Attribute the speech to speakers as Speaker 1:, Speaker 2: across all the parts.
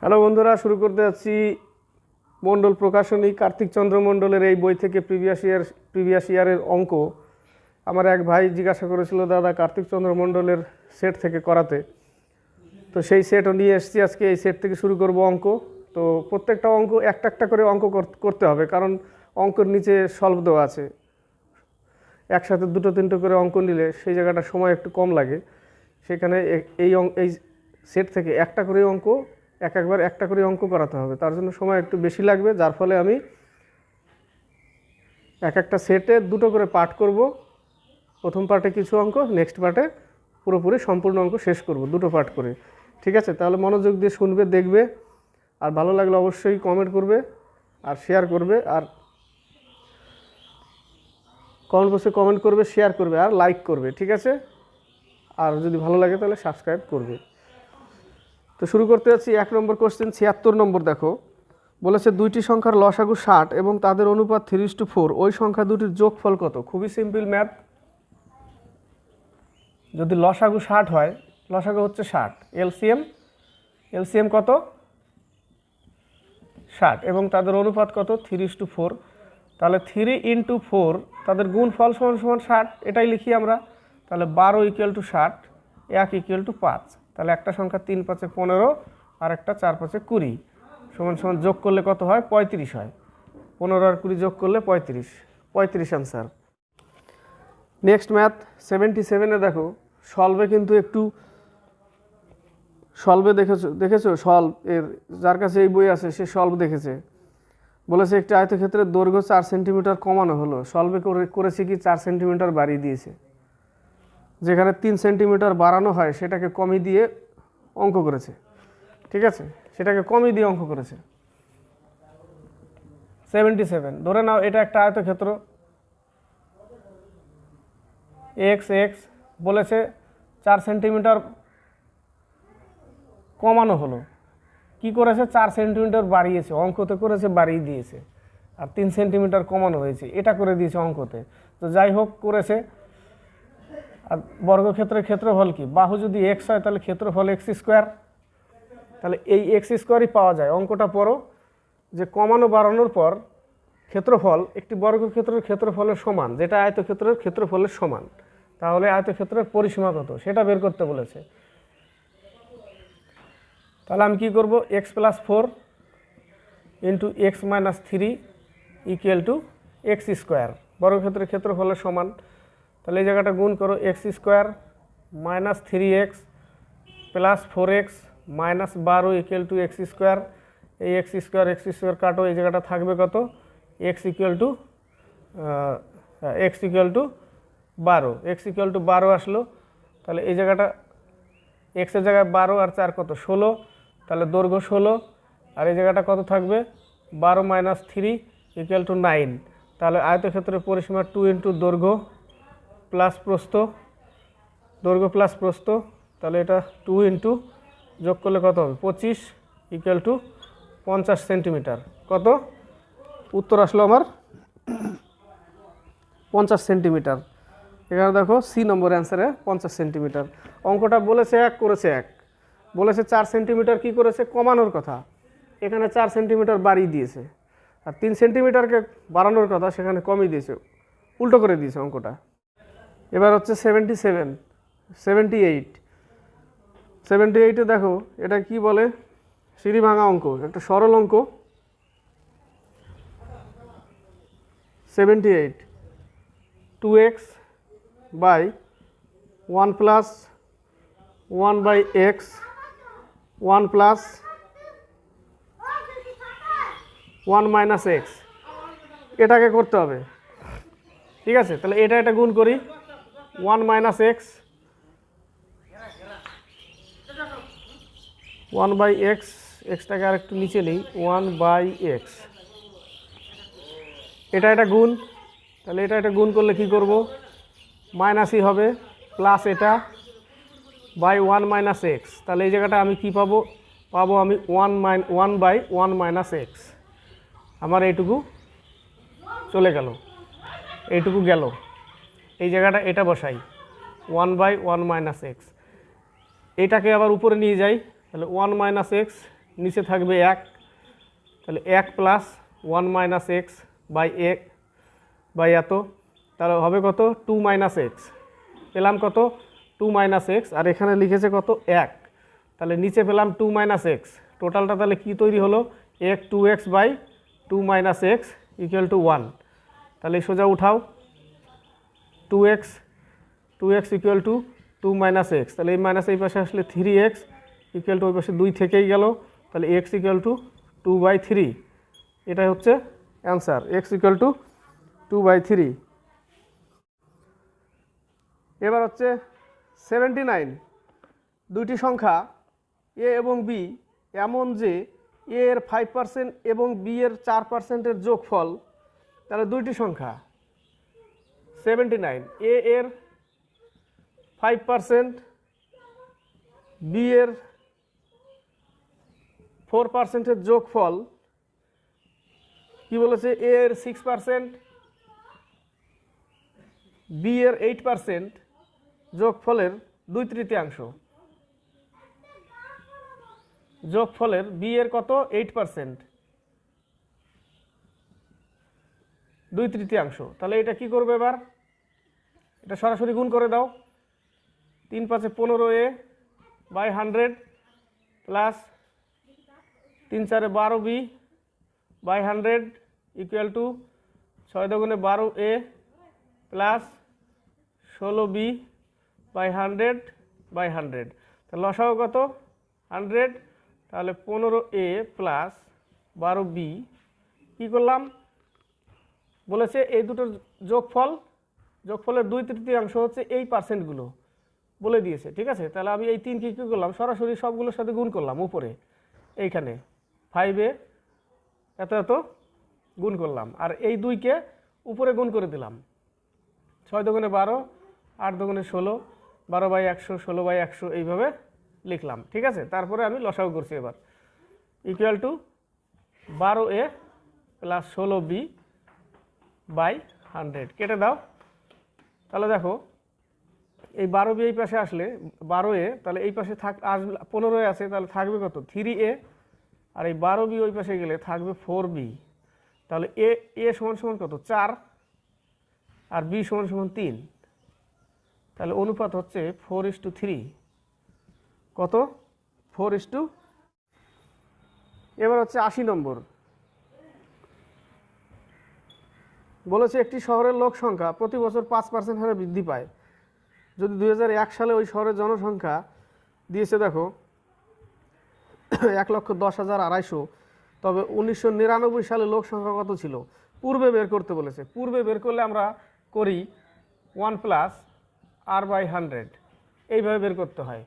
Speaker 1: Hello বন্ধুরা, শুরু করতে যাচ্ছি মণ্ডল প্রকাশনী। কার্তিক চন্দ্র মণ্ডলের এই বই থেকে প্রিভিয়াস ইয়ার প্রিভিয়াস ইয়ারের অঙ্ক। আমার এক ভাই জিজ্ঞাসা করেছিল, দাদা, কার্তিক চন্দ্র মণ্ডলের সেট থেকে করাতে? তো সেই সেটও নিয়ে এসেছি আজকে। এই সেট থেকে শুরু করব অঙ্ক। তো প্রত্যেকটা অঙ্ক, একটা একটা করে অঙ্ক কর- করতে হবে, কারণ অঙ্কের নিচে সলভ দেওয়া আছে। একসাথে দুটো তিনটে করে অঙ্ক নিলে সেই জায়গাটা সময় একটু কম লাগে। সেখানে এই এই সেট থেকে একটা করে অঙ্ক এক একবার একটা করে অঙ্ক করাতে হবে। তার জন্য সময় একটু বেশি লাগবে, যার ফলে আমি এক একটা সেটে দুটো করে পার্ট করব। প্রথম পার্টে কিছু অঙ্ক, নেক্সট পার্টে পুরোপুরি সম্পূর্ণ অঙ্ক শেষ করব, দুটো পার্ট করে। ঠিক আছে? তাহলে মনোযোগ দিয়ে শুনবে, দেখবে। আর ভালো লাগলে অবশ্যই কমেন্ট করবে আর শেয়ার করবে আর কমেন্ট বক্সে কমেন্ট করবে শেয়ার করবে আর লাইক করবে, ঠিক আছে? আর যদি ভালো লাগে তাহলে সাবস্ক্রাইব করবে। তো শুরু করতে যাচ্ছি এক নম্বর কোশ্চেন ছিয়াত্তর নম্বর দেখো। বলেছে দুইটি সংখ্যার লসাগু ষাট এবং তাদের অনুপাত থ্রি টু ফোর ওই সংখ্যা দুটির যোগফল কত? খুবই সিম্পল ম্যাথ যদি লসাগু ষাট হয়, লসাগু হচ্ছে ষাট। এলসিএম এলসিএম কত? ষাট। এবং তাদের অনুপাত কত? থ্রি টু ফোর তাহলে থ্রি ইন্টু ফোর তাদের গুণ ফল সমান সমান ষাট, এটাই লিখি আমরা। তাহলে বারো ইকুয়াল টু ষাট, এক ইকুয়াল টু পাঁচ। তাহলে একটা সংখ্যা তিন পাঁচে পনেরো, আর একটা চার পাঁচে কুড়ি। সমান সমান যোগ করলে কত হয়? পঁয়ত্রিশ হয়। পনেরো আর কুড়ি যোগ করলে পঁয়ত্রিশ। পঁয়ত্রিশ অ্যান্সার নেক্সট ম্যাথ সেভেন্টি সেভেনে দেখো সলভে কিন্তু একটু সলভে দেখেছ দেখেছ? সলভ এর, যার কাছে এই বই আছে, সে সলভ দেখেছে। বলেছে একটি আয়তক্ষেত্রের দৈর্ঘ্য চার সেন্টিমিটার কমানো হলো। সলভে করে, করেছে কি? চার সেন্টিমিটার বাড়িয়ে দিয়েছে। যেখানে তিন সেন্টিমিটার বাড়ানো হয়, সেটাকে কমিয়ে দিয়ে অঙ্ক করেছে। ঠিক আছে? সেটাকে কমিয়ে দিয়ে অঙ্ক করেছে। সেভেন্টি সেভেন ধরে নাও, এটা একটা আয়তক্ষেত্র। এক্স এক্স বলেছে চার সেন্টিমিটার কমানো হলো। কি করেছে? চার সেন্টিমিটার বাড়িয়েছে, অঙ্কতে করেছে, বাড়িয়ে দিয়েছে। আর তিন সেন্টিমিটার কমানো হয়েছে, এটা করে দিয়েছে অঙ্কতে। তো যাই হোক, করেছে। আর বর্গক্ষেত্রের ক্ষেত্রফল কি? বাহু যদি এক্স হয়, তাহলে ক্ষেত্রফল এক্স স্কোয়ার তাহলে এই এক্স স্কোয়ারই পাওয়া যায়। অঙ্কটা পড়ো, যে কমানো বাড়ানোর পর ক্ষেত্রফল একটি বর্গক্ষেত্রের ক্ষেত্রফলের সমান, যেটা আয়তক্ষেত্রের ক্ষেত্রফলের সমান। তাহলে আয়তক্ষেত্রের পরিসীমা কত? সেটা বের করতে বলেছে। তাহলে আমি কী করব? X plus four into x minus three equal to x square বর্গক্ষেত্রের ক্ষেত্রফলের সমান। তাহলে এই জায়গাটা গুণ করো x square minus three x plus four x minus বারো ইকুয়াল টু এক্স স্কোয়ার। এই এক্স স্কোয়ার এক্স স্কোয়ার কাটো, এই জায়গাটা থাকবে কত? X equal to x equal to বারো। এক্স ইকুয়াল টু বারো আসলো। তাহলে এই জায়গাটা এক্সের জায়গায় বারো আর চার কত? ষোলো। তাহলে দৈর্ঘ্য ষোলো। আর এই জায়গাটা কত থাকবে? বারো minus three equal to nine. তাহলে আয়তক্ষেত্রের পরিসীমা টু ইন্টু দৈর্ঘ্য প্লাস দৈর্ঘ্য প্লাস প্রস্থ, তাহলে এটা টু ইন্টু যোগ করলে কত হবে? পঁচিশ ইকুয়াল টু পঞ্চাশ সেন্টিমিটার কত? উত্তর আসলো আমার পঞ্চাশ সেন্টিমিটার এখানে দেখো সি নম্বর অ্যান্সারে পঞ্চাশ সেন্টিমিটার অঙ্কটা বলেছে এক, করেছে এক। বলেছে চার সেন্টিমিটার কি করেছে? কমানোর কথা। এখানে চার সেন্টিমিটার বাড়িয়ে দিয়েছে। আর তিন সেন্টিমিটারকে বাড়ানোর কথা সেখানে কমিয়ে দিয়েছে। উল্টো করে দিয়েছে অঙ্কটা। এবার হচ্ছে seventy seven seventy eight seventy এইটে দেখো, এটা কি বলে? সিঁড়ি ভাঙা অঙ্ক, একটা সরল অঙ্ক। Seventy eight two x by one plus one by x one plus one minus x এটাকে করতে হবে। ঠিক আছে? তাহলে এটা এটা গুণ করি। One minus x. One by x, এক্সটাকে আর একটু নিচে নিই, ওয়ান বাই এক্স। এটা এটা গুণ। তাহলে এটা এটা গুণ করলে কি করব? মাইনাসই হবে, প্লাস এটা বাই ওয়ান মাইনাস এক্স। তাহলে এই জায়গাটা আমি কি পাবো? পাবো আমি one mine one by one minus x. আমার এইটুকু চলে গেল। এইটুকু গেল। এই জায়গাটা এটা বসাই। One by one minus x. এটাকে আবার উপরে নিয়ে যাই। তাহলে ওয়ান মাইনাস এক্স, নিচে থাকবে এক। তাহলে এক plus one minus x by এক বাই এত। তাহলে হবে কত? Two minus x. পেলাম কত? Two minus x. আর এখানে লিখেছে কত? এক। তাহলে নিচে পেলাম টু মাইনাস এক্স। টোটালটা তাহলে কী তৈরি হলো? এক two x by two minus x equal to one. তাহলে সোজা উঠাও। Two x two x equal to two minus x তাহলে এই মাইনাস এই পাশে আসলে থ্রি এক্স ইকুয়াল টু ওই পাশে দুই থেকেই গেল। তাহলে x equal to two by three এটাই হচ্ছে answer x equal to two by three এবার হচ্ছে সেভেন্টি নাইন দুইটি সংখ্যা এ এবং বি এমন যে এ এর ফাইভ পার্সেন্ট এবং বি এর চার পার্সেন্টের যোগফল, তাহলে দুইটি সংখ্যা। Seventy nine. এ এর ফাইভ পার্সেন্ট বি এর ফোর পার্সেন্টের যোগফল কি বলেছে? এর সিক্স পার্সেন্ট বি এর এইট পার্সেন্ট যোগফলের দুই তৃতীয়াংশ। যোগফলের বি এর কত? এইট পার্সেন্ট দুই তৃতীয়াংশ। তাহলে এটা কি করবে এবার? এটা সরাসরি গুণ করে দাও। তিন পাঁচে পনেরো এ বাই হান্ড্রেড প্লাস তিন চারে বারো B by hundred equal to ছয় দগুণে বারো এ প্লাস ষোলো B by hundred by hundred. তাহলে লসাও কত? হান্ড্রেড। তাহলে পনেরো এ প্লাস বারো বি কী করলাম? বলেছে এই দুটোর যোগফল যোগফলের দুই তৃতীয়াংশ হচ্ছে এই পার্সেন্টগুলো বলে দিয়েছে, ঠিক আছে? তাহলে আমি এই তিন কী করলাম? সরাসরি সবগুলোর সাথে গুণ করলাম উপরে, এইখানে। ফাইভে এত এত গুণ করলাম, আর এই দুইকে উপরে গুণ করে দিলাম। ছয় দোকানে বারো, আট দোকানে ষোলো, বারো বাই একশো, ষোলো বাই একশো এইভাবে লিখলাম, ঠিক আছে? তারপরে আমি লসাগু করছি এবার। ইকুয়াল টু বারো এ প্লাস ষোলো বি বাই হান্ড্রেড কেটে দাও। তাহলে দেখো, এই বারো বি এই পাশে আসলে, বারো এ, তাহলে এই পাশে থাক, আসবে, পনেরো এ আছে, তাহলে থাকবে কত? থ্রি এ, আর এই বারো বি ওই পাশে গেলে থাকবে ফোর বি। তাহলে এ এ সমান সমান কত? চার, আর বি সমান সমান তিন। তাহলে অনুপাত হচ্ছে ফোর ইস টু থ্রি। কত? ফোর ইস টু, এবার হচ্ছে আশি নম্বর। বলেছে একটি শহরের লোক সংখ্যা প্রতি বছর পাঁচ পার্সেন্ট হারে বৃদ্ধি পায়। যদি দু হাজার এক সালে ওই শহরের জনসংখ্যা দিয়েছে দেখো, এক লক্ষ দশ হাজার আড়াইশো, তবে উনিশশো নিরানব্বই সালে লোক সংখ্যা কত ছিল? পূর্বে বের করতে বলেছে। পূর্বে বের করলে আমরা করি one plus R by hundred. এইভাবে বের করতে হয়।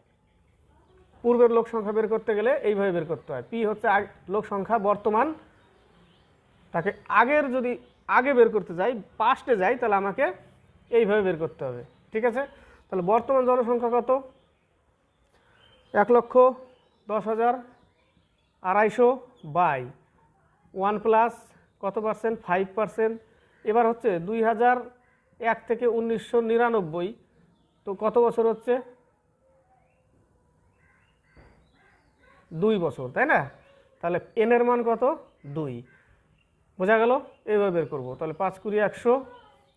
Speaker 1: পূর্বের লোক সংখ্যা বের করতে গেলে এইভাবে বের করতে হয়। পি হচ্ছে লোক সংখ্যা বর্তমান। তাকে আগের যদি আগে বের করতে যাই পাস্টে যাই, তাহলে আমাকে এইভাবে বের করতে হবে, ঠিক আছে? তাহলে বর্তমান জনসংখ্যা কত? এক লক্ষ দশ হাজার আড়াইশো বাই। ওয়ান প্লাস কত পার্সেন্ট? Five percent. এবার হচ্ছে দুই হাজার এক থেকে উনিশশো নিরানব্বই। তো কত বছর হচ্ছে? দুই বছর, তাই না? তাহলে এনের মান কত? দুই। বোঝা গেল? এইভাবে বের করব। তাহলে পাঁচ কুড়ি একশো,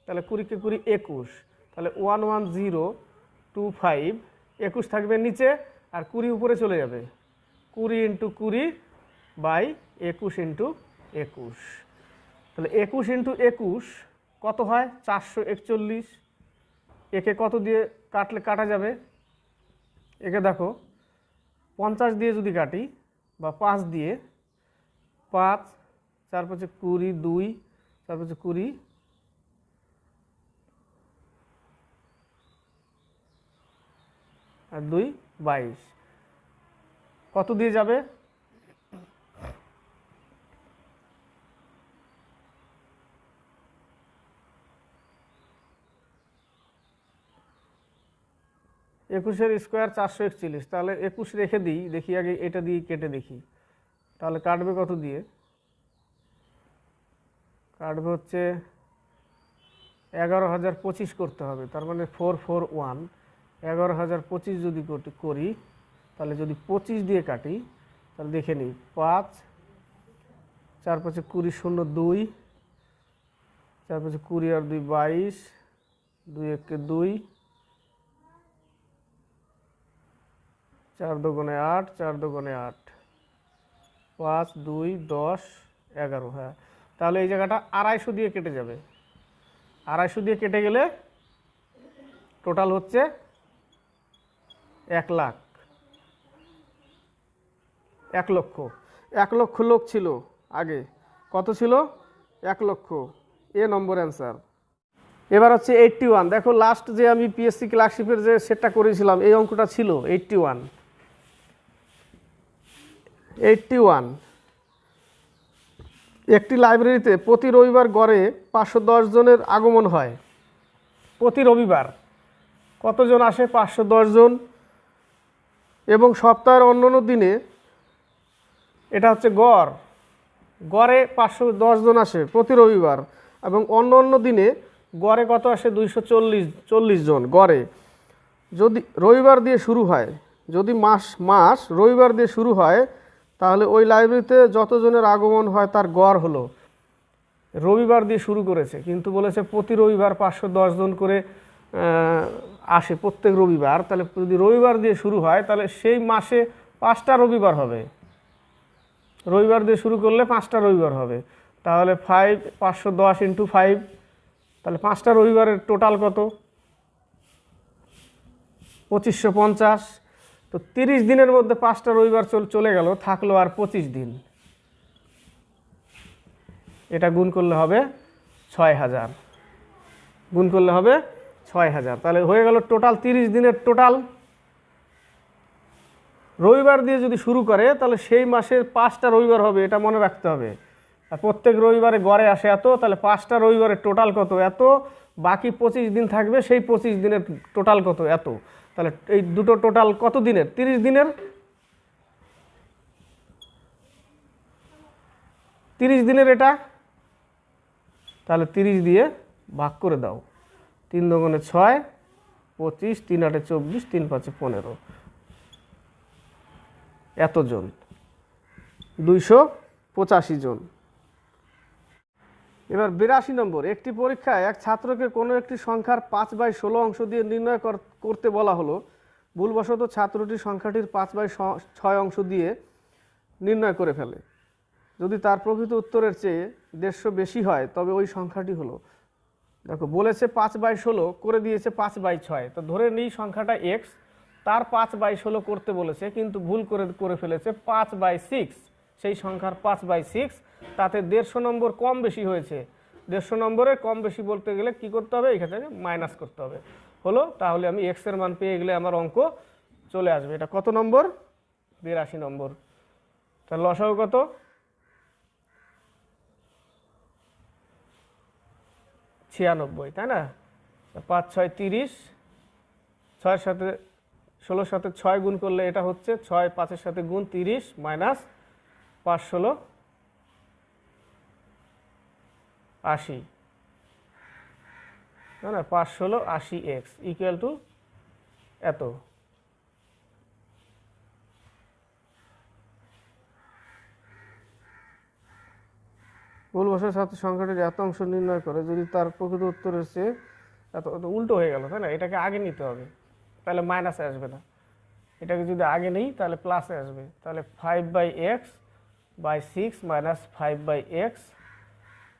Speaker 1: তাহলে কুড়িকে কুড়ি একুশ, তাহলে one one zero two five, একুশ থাকবে নিচে আর কুড়ি উপরে চলে যাবে। কুড়ি ইন্টু কুড়ি বাই একুশ ইন্টু একুশ। তাহলে একুশ ইন্টু একুশ কত হয়? চারশো একচল্লিশ। একে কত দিয়ে কাটলে কাটা যাবে? একে দেখো, পঞ্চাশ দিয়ে যদি কাটি বা পাঁচ দিয়ে, পাঁচ চার পাঁচে কুড়ি দুই, চার পাঁচে কুড়ি। আর দুই, বাইশ। কত দিয়ে যাবে? একুশের স্কোয়ার চারশো একচল্লিশ। তাহলে একুশ রেখে দিই, দেখি আগে এটা দিয়ে কেটে দেখি। তাহলে কাটবে কত দিয়ে? কাটবে হচ্ছে এগারো হাজার পঁচিশ করতে হবে, তার মানে ফোর ফোর ওয়ান এগারো হাজার পঁচিশ যদি করি তাহলে যদি পঁচিশ দিয়ে কাটি, তাহলে দেখে নিই, পাঁচ, চার পাঁচে কুড়ি শূন্য দুই, চার পাঁচে কুড়ি আর দুই বাইশ, দুই একে দুই, চার দোকানে আট, চার দোকানে আট, পাঁচ, দুই, দশ, এগারো হ্যাঁ। তাহলে এই জায়গাটা আড়াইশো দিয়ে কেটে যাবে। আড়াইশো দিয়ে কেটে গেলে টোটাল হচ্ছে এক লাখ। এক লক্ষ। এক লক্ষ লোক ছিল আগে। কত ছিল? এক লক্ষ। এ নম্বর অ্যান্সার এবার হচ্ছে এইটটি ওয়ান দেখো লাস্ট যে আমি পিএসসি ক্লার্কশিপের যে সেটটা করেছিলাম, এই অঙ্কটা ছিল এইটটি ওয়ান এইটটি ওয়ান একটি লাইব্রেরিতে প্রতি রবিবার গড়ে পাঁচশো দশ জনের আগমন হয়। প্রতি রবিবার কতজন আসে? পাঁচশো দশ জন। এবং সপ্তাহের অন্য দিনে এটা হচ্ছে গড়। গড়ে পাঁচশো দশ জন আসে প্রতি রবিবার এবং অন্য অন্য দিনে গড়ে কত আসে? দুইশো চল্লিশ চল্লিশ জন গড়ে। যদি রবিবার দিয়ে শুরু হয় যদি মাস মাস রবিবার দিয়ে শুরু হয় তাহলে ওই লাইব্রেরিতে যতজনের আগমন হয় তার গড় হলো। রবিবার দিয়ে শুরু করেছে, কিন্তু বলেছে প্রতি রবিবার পাঁচশো দশ জন করে আসে প্রত্যেক রবিবার। তাহলে যদি রবিবার দিয়ে শুরু হয়, তাহলে সেই মাসে পাঁচটা রবিবার হবে। রবিবার দিয়ে শুরু করলে পাঁচটা রবিবার হবে। তাহলে ফাইভ পাঁচশো দশ ইন্টু ফাইভ তাহলে পাঁচটা রবিবারের টোটাল কত? পঁচিশশো পঞ্চাশ। তো তিরিশ দিনের মধ্যে পাঁচটা রবিবার চল- চলে গেল, থাকল আর পঁচিশ দিন। এটা গুণ করলে হবে ছয় হাজার। গুণ করলে হবে ছয় হাজার। তাহলে হয়ে গেল টোটাল তিরিশ দিনের টোটাল। রবিবার দিয়ে যদি শুরু করে, তাহলে সেই মাসের পাঁচটা রবিবার হবে, এটা মনে রাখতে হবে। আর প্রত্যেক রবিবারে গড়ে আসে এত, তাহলে পাঁচটা রবিবারের টোটাল কত এত? বাকি পঁচিশ দিন থাকবে, সেই পঁচিশ দিনের টোটাল কত এত? তাহলে এই দুটো টোটাল কত দিনের? তিরিশ দিনের? তিরিশ দিনের এটা? তাহলে তিরিশ দিয়ে ভাগ করে দাও। তিন দোকানে ছয়, পঁচিশ, তিন আটে চব্বিশ, তিন পাঁচে পনেরো। এতজন। দুইশো পঁচাশি জন। এবার বিরাশি নম্বর, একটি পরীক্ষায় এক ছাত্রকে কোনো একটি সংখ্যার পাঁচ বাই ষোলো অংশ দিয়ে নির্ণয় কর- করতে বলা হলো। ভুলবশত ছাত্রটি সংখ্যাটির পাঁচ বাই ছয় অংশ দিয়ে নির্ণয় করে ফেলে। যদি তার প্রকৃত উত্তরের চেয়ে দেড়শো বেশি হয়, তবে ওই সংখ্যাটি হলো। দেখো, বলেছে পাঁচ বাই ষোলো, করে দিয়েছে পাঁচ বাই ছয়। তো ধরে নিই সংখ্যাটা এক্স তার পাঁচ বাই ষোলো করতে বলেছে, কিন্তু ভুল করে করে ফেলেছে পাঁচ বাই সিক্স সেই সংখ্যার পাঁচ বাই সিক্স তাতে দেড়শো নম্বর কম বেশি হয়েছে। দেড়শো নম্বরে কম বেশি বলতে গেলে কি করতে হবে? এখান মাইনাস করতে হবে। হলো, তাহলে আমি এক্সের মান পেয়ে গেলে আমার অঙ্ক চলে আসবে। এটা কত নম্বর? বিরাশি নম্বর। তাহলে লসাগু কত? ছিয়ানব্বই, তাই না? পাঁচ, ছয়, তিরিশ। ছয়ের সাথে, ষোলোর সাথে ছয় গুণ করলে এটা হচ্ছে ছয়, পাঁচের সাথে গুণ তিরিশ মাইনাস পাঁচ, ষোলো। আশি। না না পাঁচ ষোলো আশি এক্স ইকুয়াল টু এত। ভুলবশত ছাত্র সংখ্যাটির এত অংশ নির্ণয় করে, যদি তার প্রকৃত উত্তরের চেয়ে এত উল্টো হয়ে গেল, তাই না? এটাকে আগে নিতে হবে, তাহলে মাইনাসে আসবে না। এটাকে যদি আগে নিই, তাহলে প্লাসে আসবে। তাহলে five by x by six minus five by x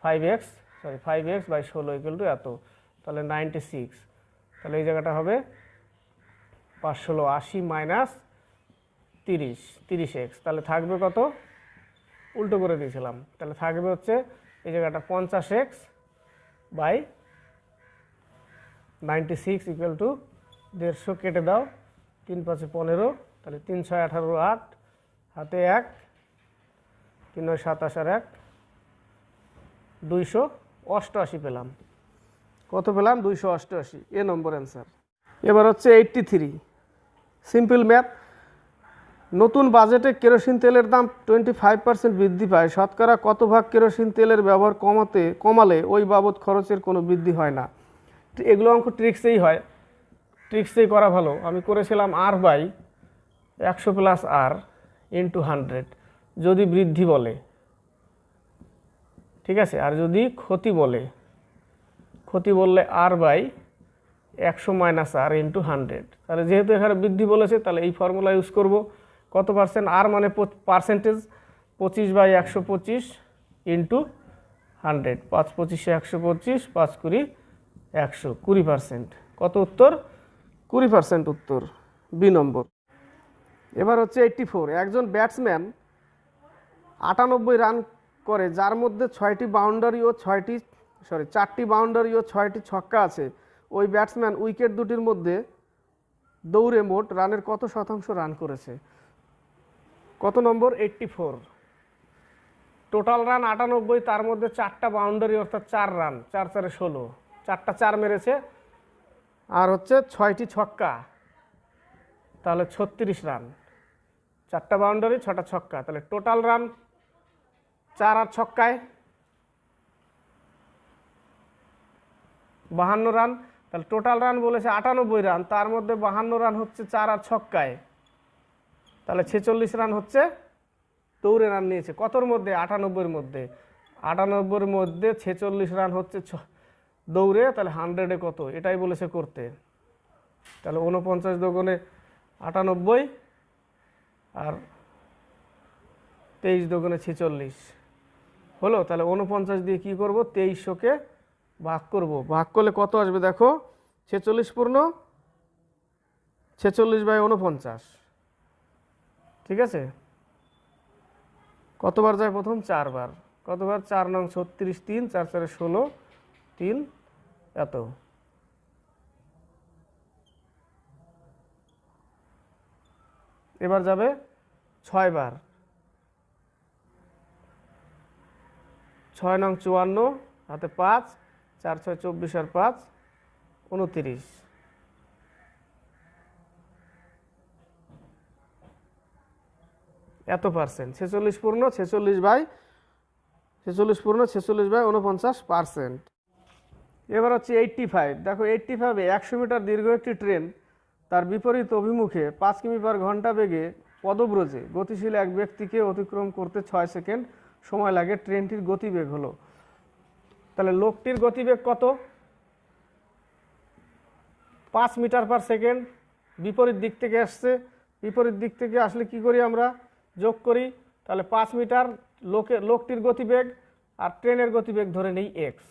Speaker 1: five x sorry five x by ষোলো ইকুয়াল টু এত, তাহলে নাইনটি সিক্স তাহলে এই জায়গাটা হবে পাঁচ ষোলো আশি মাইনাস তিরিশ তিরিশ এক্স তাহলে থাকবে কত? উল্টো করে দিয়েছিলাম, তাহলে থাকবে হচ্ছে এই জায়গাটা পঞ্চাশ x by ninety six equal to দেড়শো কেটে দাও, তিন পাঁচে পনেরো, তাহলে তিন ছয় আঠারো আট, হাতে এক, তিন নয় সাতাশ আর এক দুইশো অষ্টআশি পেলাম। কত পেলাম? দুইশো অষ্টআশি। A number answer. এবার হচ্ছে এইটটি থ্রি। Simple math. নতুন বাজেটে কেরোসিন তেলের দাম টোয়েন্টি ফাইভ পার্সেন্ট বৃদ্ধি পায়। শতকরা কত ভাগ কেরোসিন তেলের ব্যবহার কমাতে, কমালে ওই বাবদ খরচের কোনো বৃদ্ধি হয় না। এগুলো অঙ্ক ট্রিক্সেই হয়। ট্রিক্সেই করা ভালো। আমি করেছিলাম আর বাই একশো প্লাস আর ইন্টু হান্ড্রেড যদি বৃদ্ধি বলে। ঠিক আছে? আর যদি ক্ষতি বলে, ক্ষতি বললে আর বাই একশো মাইনাস আর ইন্টু হান্ড্রেড তাহলে যেহেতু এখানে বৃদ্ধি বলেছে, তাহলে এই ফর্মুলা ইউজ করব। কত পার্সেন্ট আর মানে পার্সেন্টেজ পঁচিশ বাই একশো পঁচিশ ইন্টু হান্ড্রেড পাঁচ পঁচিশে একশো পঁচিশ, পাঁচ কুড়ি একশো। কুড়ি পার্সেন্ট কত উত্তর? কুড়ি পার্সেন্ট উত্তর। B number. এবার হচ্ছে এইট্টি ফোর একজন ব্যাটসম্যান আটানব্বই রান করে, যার মধ্যে ছয়টি বাউন্ডারি ও ছয়টি সরি চারটি বাউন্ডারি ও ছয়টি ছক্কা আছে, ওই ব্যাটসম্যান উইকেট দুটির মধ্যে দৌড়ে মোট রানের কত শতাংশ রান করেছে? কত নম্বর? এইট্টি ফোর টোটাল রান আটানব্বই, তার মধ্যে চারটা বাউন্ডারি অর্থাৎ চার রান চার চারে ষোলো। চারটা চার মেরেছে, আর হচ্ছে ছয়টি ছক্কা। তাহলে ছত্রিশ রান চারটা বাউন্ডারি ছটা ছক্কা। তাহলে টোটাল রান চার আর ছক্কায় বাহান্ন রান। তাহলে টোটাল রান বলেছে আটানব্বই রান, তার মধ্যে বাহান্ন রান হচ্ছে চার আর ছক্কায়। তাহলে ছেচল্লিশ রান হচ্ছে দৌড়ে রান নিয়েছে। কতর মধ্যে? আটানব্বইয়ের মধ্যে। আটানব্বইয়ের মধ্যে ছেচল্লিশ রান হচ্ছে ছ দৌড়ে, তাহলে হান্ড্রেডে কত? এটাই বলেছে করতে। তাহলে উনপঞ্চাশ দোকানে আটানব্বই আর তেইশ দোকানে ছেচল্লিশ। হলো? তাহলে উনপঞ্চাশ দিয়ে কি করব? তেইশশোকে ভাগ করব। ভাগ করলে কত আসবে দেখো? ছেচল্লিশ পূর্ণ ছেচল্লিশ বাই উনপঞ্চাশ ঠিক আছে? কতবার যায় প্রথম? চারবার। কতবার? চার নং ছত্রিশ তিন, চার চারে ষোলো তিন, এত। এবার যাবে ছয়বার। ছয় নং চুয়ান্ন, হাতে পাঁচ, চার ছয় চব্বিশ আর পাঁচ, উনতিরিশ। এত পার্সেন্ট ছেচল্লিশ পূর্ণ, ছেচল্লিশ বাই, ছেচল্লিশ পূর্ণ, ছেচল্লিশ বাই উনপঞ্চাশ পার্সেন্ট এবার হচ্ছে এইট্টি ফাইভ দেখো এইট্টি ফাইভে একশো মিটার দীর্ঘ একটি ট্রেন তার বিপরীত অভিমুখে পাঁচ কিমি পার ঘণ্টা বেগে পদব্রজে গতিশীল এক ব্যক্তিকে অতিক্রম করতে ছয় সেকেন্ড সময় লাগে, ট্রেনটির গতিবেগ হলো। তাহলে লোকটির গতিবেগ কত? পাঁচ মিটার পার সেকেন্ড। বিপরীত দিক থেকে আসছে। বিপরীত দিক থেকে আসলে কি করি আমরা? যোগ করি। তাহলে পাঁচ মিটার লোকের লোকটির গতিবেগ আর ট্রেনের গতিবেগ ধরে নেই x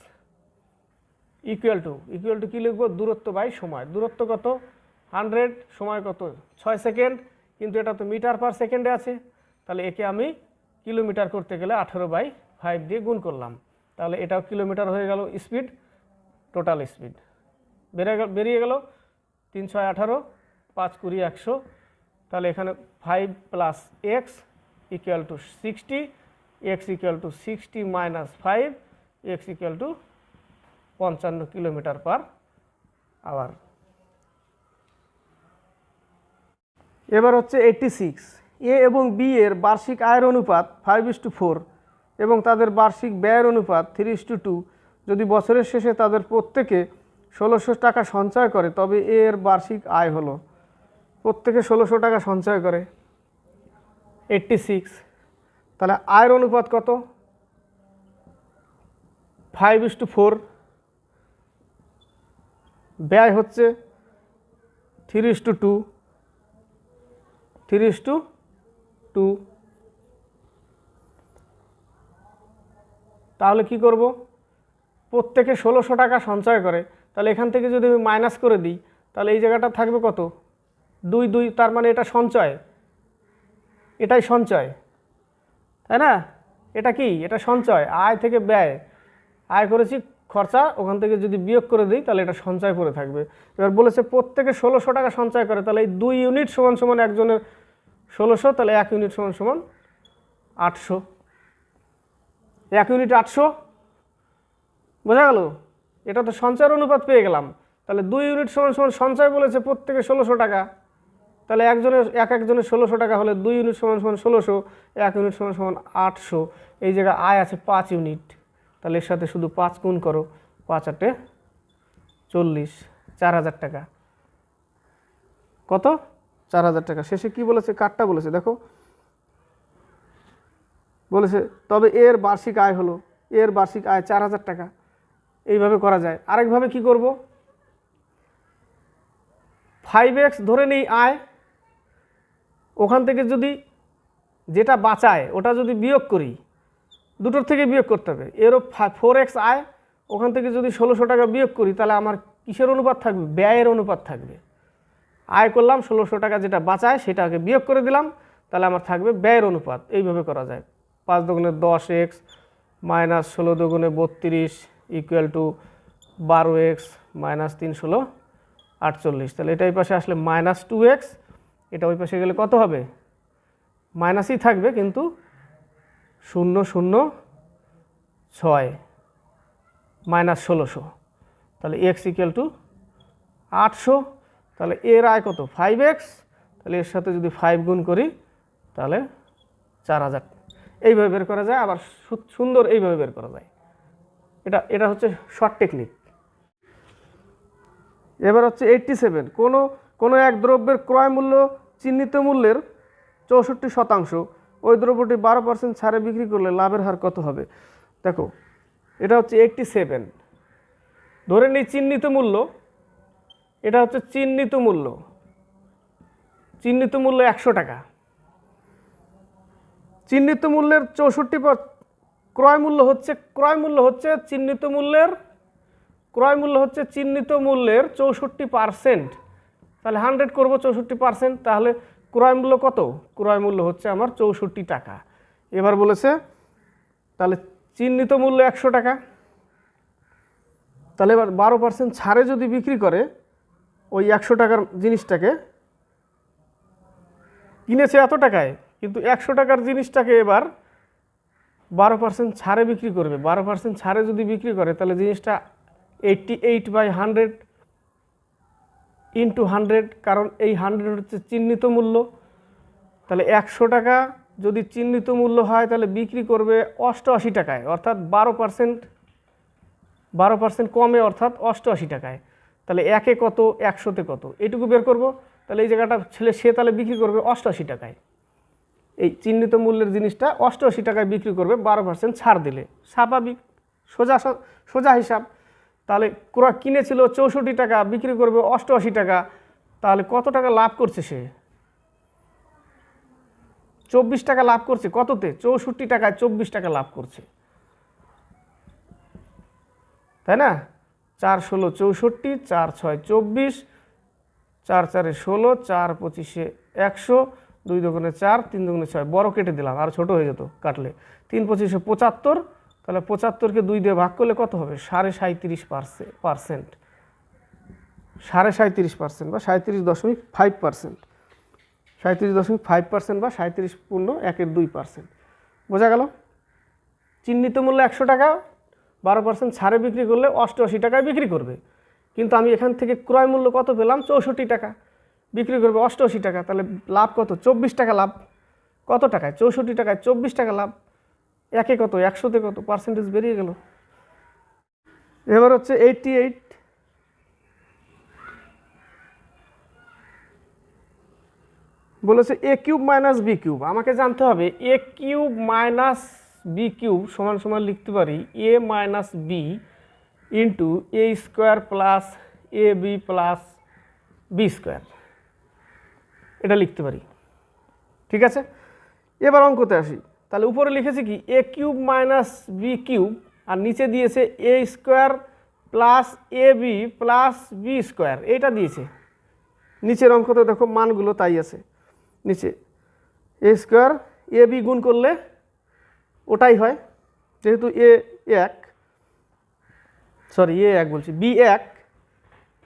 Speaker 1: equal to equal to কী লিখব? দূরত্ব বাই সময়। দূরত্ব কত? হান্ড্রেড সময় কত? ছয় সেকেন্ড। কিন্তু এটা তো মিটার পার সেকেন্ডে আছে। তাহলে একে আমি কিলোমিটার করতে গেলে আঠেরো বাই ফাইভ দিয়ে গুণ করলাম। তাহলে এটাও কিলোমিটার হয়ে গেল স্পিড টোটাল স্পিড গেল বেরিয়ে গেল তিন ছয় আঠারো, পাঁচ কুড়ি একশো। তাহলে এখানে five plus x equal to sixty x equal to sixty minus five x equal to পঞ্চান্ন কিলোমিটার পার আওয়ার এবার হচ্ছে এইটটি সিক্স এ এবং বি এর বার্ষিক আয়ের অনুপাত ফাইভ ইস টু ফোর এবং তাদের বার্ষিক ব্যয়ের অনুপাত থ্রি ইস টু টু যদি বছরের শেষে তাদের প্রত্যেকে ষোলোশো টাকা সঞ্চয় করে, তবে এ এর বার্ষিক আয় হলো প্রত্যেকে ষোলোশো টাকা সঞ্চয় করে এইটটি সিক্স তাহলে আয়ের অনুপাত কত? ফাইভ ইস টু ফোর ব্যয় হচ্ছে three is to two two is to to. Two two করব? প্রত্যেকে ষোলোশো টাকা সঞ্চয় করে। তাহলে এখান থেকে যদি আমি মাইনাস করে দিই, তাহলে এই জায়গাটা থাকবে কত? দুই দুই, তার মানে এটা সঞ্চয়। এটাই সঞ্চয়। তাই না? এটা কি? এটা সঞ্চয়। আয় থেকে ব্যয়। আয় করেছি, খরচা, ওখান থেকে যদি বিয়োগ করে দিই, তাহলে এটা সঞ্চয় করে থাকবে। এবার বলেছে, প্রত্যেকে ষোলোশো টাকা সঞ্চয় করে, তাহলে এই দুই ইউনিট সমান সমান একজনের ষোলোশো, তাহলে এক ইউনিট সমান সমান আটশো। এক ইউনিট আটশো। বোঝা গেল? এটা তো সঞ্চয়ের অনুপাত পেয়ে গেলাম। তাহলে দুই ইউনিট সমান সমান সঞ্চয় বলেছে প্রত্যেকে ষোলোশো টাকা। তাহলে একজনের, এক একজনের ষোলোশো টাকা হলে দুই ইউনিট সমান সমান ষোলোশো, এক ইউনিট সমান সমান আটশো। এই জায়গায় আয় আছে পাঁচ ইউনিট। তাহলে এর সাথে শুধু পাঁচ গুণ করো, পাঁচ আটে চল্লিশ, চার হাজার টাকা। কত? চার হাজার টাকা। শেষে কি বলেছে? কাঠটা বলেছে। দেখো। বলেছে, তবে এর বার্ষিক আয় হলো। এর বার্ষিক আয় চার হাজার টাকা। এইভাবে করা যায়। আরেকভাবে কি করব? ফাইভ এক্স ধরে নেই আয়। ওখান থেকে যদি যেটা বাঁচায়, ওটা যদি বিয়োগ করি, দুটোর থেকে বিয়োগ করতে হবে। এরও ফোর এক্স আয়। ওখান থেকে যদি ষোলোশো টাকা বিয়োগ করি, তাহলে আমার কিসের অনুপাত থাকবে? ব্যয়ের অনুপাত থাকবে। আয় করলাম, ষোলোশো টাকা যেটা বাঁচায় সেটাকে বিয়োগ করে দিলাম, তাহলে আমার থাকবে ব্যয়ের অনুপাত। এইভাবে করা যায়। পাঁচ দোগুণে দশ এক্স মাইনাস ষোলো দোগুণে বত্রিশ ইকুয়াল টু বারো এক্স মাইনাস তিন ষোলো আটচল্লিশ। তাহলে এটা এই পাশে আসলে মাইনাস টু এক্স, এটা ওই পাশে গেলে কত হবে? মাইনাসই থাকবে কিন্তু শূন্য শূন্য ছয় মাইনাস ষোলোশো। তাহলে এক্স ইকুয়াল টু আটশো তাহলে এর আয় কত? ফাইভ এক্স তাহলে এর সাথে যদি ফাইভ গুণ করি, তাহলে চার হাজার। এইভাবে বের করা যায়, আবার সুন্দর এইভাবে বের করা যায়। এটা এটা হচ্ছে শর্ট টেকনিক এবার হচ্ছে এইটটি সেভেন কোনো কোনো এক দ্রব্যের ক্রয় মূল্য চিহ্নিত মূল্যের চৌষট্টি শতাংশ। ওই দ্রব্যটি বারো পার্সেন্ট ছাড়ে বিক্রি করলে লাভের হার কত হবে? দেখো, এটা হচ্ছে এইটটি সেভেন ধরে নিই চিহ্নিত মূল্য এটা হচ্ছে চিহ্নিত মূল্য। চিহ্নিত মূল্য একশো টাকা। চিহ্নিত মূল্যের চৌষট্টি ক্রয় মূল্য হচ্ছে, ক্রয় মূল্য হচ্ছে চিহ্নিত মূল্যের, ক্রয় মূল্য হচ্ছে চিহ্নিত মূল্যের চৌষট্টি পার্সেন্ট। তাহলে হান্ড্রেড করব চৌষট্টি পার্সেন্ট, তাহলে ক্রয় মূল্য কত? ক্রয় মূল্য হচ্ছে আমার চৌষট্টি টাকা। এবার বলেছে, তাহলে চিহ্নিত মূল্য একশো টাকা। তাহলে এবার বারো পার্সেন্ট ছাড়ে যদি বিক্রি করে ওই একশো টাকার জিনিসটাকে কিনেছে এত টাকায়, কিন্তু একশো টাকার জিনিসটাকে এবার বারো পার্সেন্ট ছাড়ে বিক্রি করবে। বারো পার্সেন্ট ছাড়ে যদি বিক্রি করে, তাহলে জিনিসটা eighty eight by hundred into hundred কারণ এই হান্ড্রেড হচ্ছে চিহ্নিত মূল্য। তাহলে একশো টাকা যদি চিহ্নিত মূল্য হয়, তাহলে বিক্রি করবে অষ্টআশি টাকায়, অর্থাৎ বারো পার্সেন্ট বারো পার্সেন্ট কমে, অর্থাৎ অষ্টআশি টাকায়। তাহলে একে কত? একশোতে কত? এটুকু বের করব। তাহলে এই জায়গাটা ছেলে, সে তাহলে বিক্রি করবে অষ্টআশি টাকায়। এই চিহ্নিত মূল্যের জিনিসটা অষ্টআশি টাকায় বিক্রি করবে, বারো পার্সেন্ট ছাড় দিলে। স্বাভাবিক, সোজা সোজা হিসাব। তাহলে ক্রয় কিনেছিল চৌষট্টি টাকা, বিক্রি করবে অষ্টআশি টাকা। তাহলে কত টাকা লাভ করছে সে? চব্বিশ টাকা লাভ করছে। কততে? চৌষট্টি টাকায় চব্বিশ টাকা লাভ করছে। তাই না? চার ষোলো চৌষট্টি, চার ছয় চব্বিশ, চার চারে ষোলো, চার পঁচিশে একশো, দুই দোকানে চার, তিন দোকানে ছয়। বড় কেটে দিলাম, আর ছোট হয়ে যেত কাটলে। তিন পঁচিশে পঁচাত্তর, তাহলে পঁচাত্তরকে দুই দিয়ে ভাগ করলে কত হবে? সাড়ে সাঁত্রিশ পার্সেন্ট। সাড়ে সাঁত্রিশ পার্সেন্ট বা সাঁত্রিশ দশমিক ফাইভ পার্সেন্ট। সাঁত্রিশ দশমিক ফাইভ পার্সেন্ট বা সাঁত্রিশ পূর্ণ একের দুই পার্সেন্ট। বোঝা গেল? চিহ্নিত মূল্য একশো টাকা বারো পার্সেন্ট ছাড়ে বিক্রি করলে অষ্টআশি টাকায় বিক্রি করবে। কিন্তু আমি এখান থেকে ক্রয় মূল্য কত পেলাম? চৌষট্টি টাকা। বিক্রি করবে অষ্টআশি টাকা, তাহলে লাভ কত? চব্বিশ টাকা লাভ। কত টাকায়? চৌষট্টি টাকায় চব্বিশ টাকা লাভ। একে কত? একশোতে কত? পার্সেন্টেজ বেরিয়ে গেল। এবার হচ্ছে এইটটি এইট বলেছে a cube minus b cube আমাকে জানতে হবে a cube minus b cube সমান সমান লিখতে পারি a minus b into a square plus a b plus b square এটা লিখতে পারি। ঠিক আছে? এবার অঙ্কতে আসি। তাহলে উপরে লিখেছি কি? A cube minus b cube আর নিচে দিয়েছে a square plus a b plus b square এইটা দিয়েছে। নিচের অঙ্কতে দেখো মানগুলো তাই আছে। নিচে এ স্কোয়ার এ বি গুণ করলে ওটাই হয়। যেহেতু এ এক সরি এ এক বলছি, বি এক,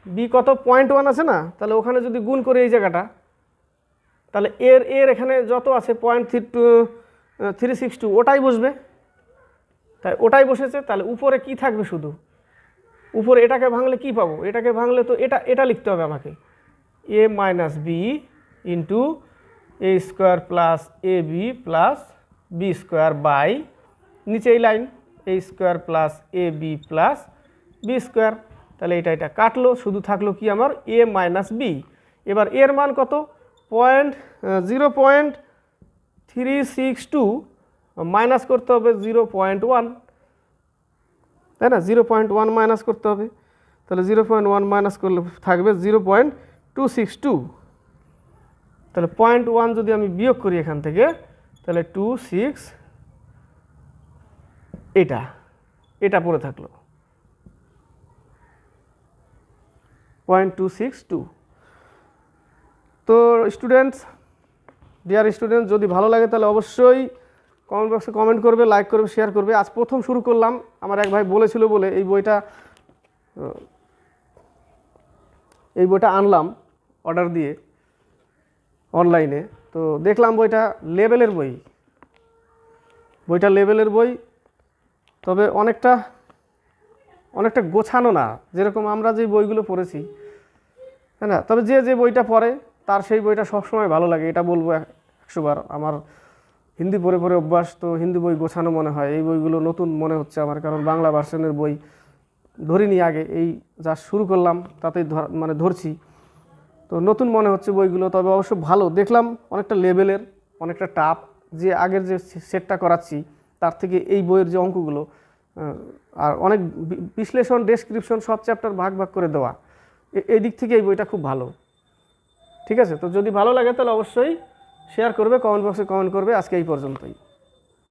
Speaker 1: বি কত? পয়েন্ট ওয়ান আছে না? তাহলে ওখানে যদি গুণ করে এই জায়গাটা, তাহলে এর এর এখানে যত আছে point three two three six two ওটাই বসবে। তাই ওটাই বসেছে, তাহলে উপরে কি থাকবে শুধু? উপরে এটাকে ভাঙলে কি পাবো? এটাকে ভাঙলে তো এটা এটা লিখতে হবে আমাকে। A minus b into a square plus a b plus b square by নিচে এই line a square plus a b plus b square তাহলে এটা এটা কাটলো, শুধু থাকল কি আমার? এ মাইনাস বি এবার এর মান কত? Point zero point three six two minus করতে হবে জিরো পয়েন্ট ওয়ান তাই না? জিরো পয়েন্ট ওয়ান মাইনাস করতে হবে। তাহলে জিরো পয়েন্ট ওয়ান মাইনাস করলে থাকবে zero point two six two তাহলে পয়েন্ট ওয়ান যদি আমি বিয়োগ করি এখান থেকে তাহলে টু সিক্স, এটা এটা পড়ে থাকল। Point two six, two. তো স্টুডেন্টস ডিয়ার স্টুডেন্ট যদি ভালো লাগে তাহলে অবশ্যই কমেন্ট বক্সে কমেন্ট করবে লাইক করবে শেয়ার করবে। আজ প্রথম শুরু করলাম, আমার এক ভাই বলেছিল বলে এই বইটা এই বইটা আনলাম অর্ডার দিয়ে অনলাইনে তো দেখলাম বইটা লেভেলের বই। বইটা লেভেলের বই, তবে অনেকটা অনেকটা গোছানো না, যেরকম আমরা যে বইগুলো পড়েছি হ্যাঁ না? তবে যে যে বইটা পড়ে, তার সেই বইটা সবসময় ভালো লাগে, এটা বলব এক- একশোবার। আমার হিন্দি পড়ে পড়ে অভ্যাস, তো হিন্দি বই গোছানো মনে হয়, এই বইগুলো নতুন মনে হচ্ছে আমার, কারণ বাংলা ভার্সনের বই ধরিনি আগে, এই যা শুরু করলাম, তাতেই ধর- মানে ধরছি। তো নতুন মনে হচ্ছে বইগুলো, তবে অবশ্য ভালো। দেখলাম অনেকটা লেভেলের অনেকটা টাপ যে আগের যে সেটটা করাচ্ছি, তার থেকে এই বইয়ের যে অঙ্কগুলো আর অনেক বিশ্লেষণ ডেসক্রিপশন সব চ্যাপ্টার ভাগ ভাগ করে দেওয়া এই দিক থেকে এই বইটা খুব ভালো। ঠিক আছে? তো যদি ভালো লাগে তাহলে অবশ্যই শেয়ার করবে কমেন্ট বক্সে কমেন্ট করবে। আজকে এই পর্যন্তই।